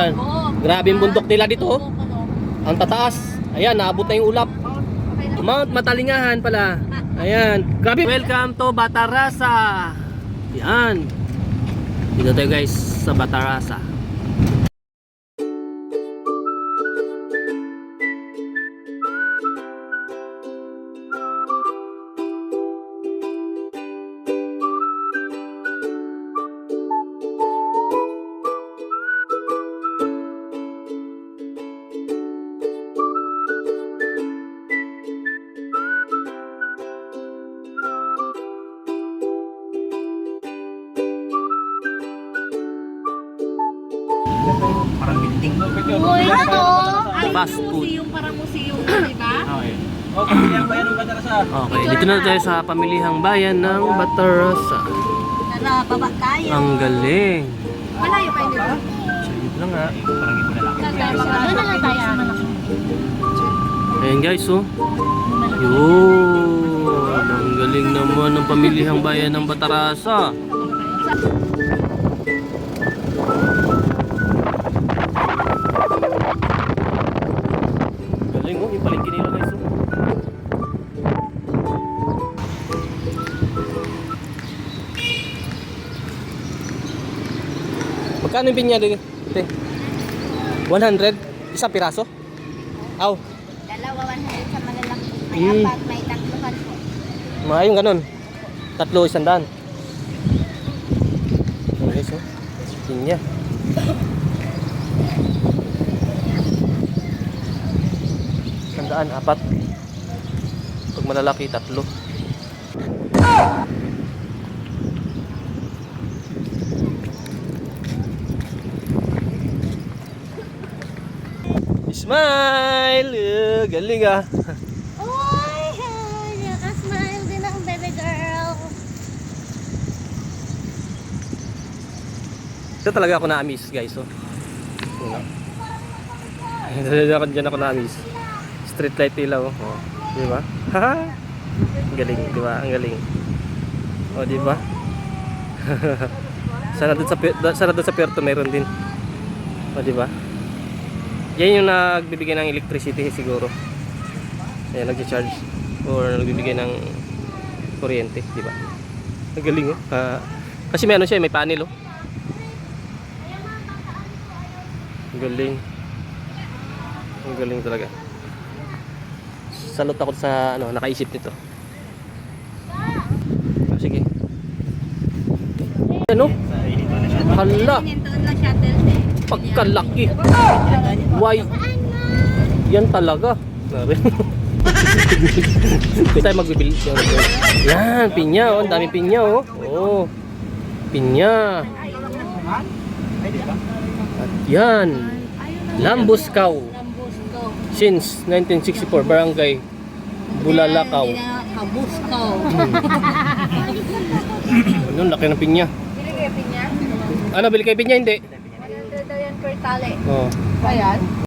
Ayan. Grabe yung bundok nila dito. oh. Ang tataas. Ayan, naabot na yung ulap. Mount Matalingahan pala. Ayan. Grabe. Welcome to Batarasa. Yan. Dito tayo guys sa Batarasa. Parang building. Uy, ito. Ay, Fast yung food. museum, parang museum, di ba? Okay. Okay, yan ba yan ang Batarasa? Okay, dito na tayo sa pamilihang bayan ng Batarasa. Tara, baba tayo. Ang galing. Malayo pa yun, di ba? Dito na nga. Parang ito na lang. Doon na lang tayo sa malaki. Ayan guys, oh. Yun. Ang galing naman ng pamilihang bayan ng Batarasa. Magkano yung pinya dito? 100? Isang piraso? Aw, Dalawa, 100 sa malalaki. May Mm. apat, may tatluhan po. ganun. Tatlo, isang daan. Okay, so. Pinya. Isang daan, apat. Pag malalaki, tatlo. Smile! Eh, galing ah. Uy, nakasmile din ang baby girl. Ito talaga ako na-miss guys. Oh. Yun, oh. Dyan ako, dyan ako na-miss. Street light ilaw. Oh. Di ba? Ang galing, di ba? Ang galing. Oh, di ba? sana doon sa sana doon sa Puerto meron din. Oh, di ba? Yan yung nagbibigay ng electricity siguro. Ayan, nag-charge or nagbibigay ng kuryente, di ba? Ang galing oh. Ah, kasi may ano siya, may panel oh. Ang galing. Ang galing talaga. Salot ako sa ano, nakaisip nito. Ah, sige. Ano? Hala, eh. Pagkalaki. Why? Yan talaga. Hindi tayo magbibili. Yan, pinya. Oh, ang dami pinya. Oh. oh. Pinya. At yan. Lambuscaw. Since 1964, barangay Bulalakaw. Kabusko. Ano, laki ng pinya. Bili kayo pinya? Ano, bili kay pinya? Hindi. 100 daw yan per tali. Oh. Ba yan?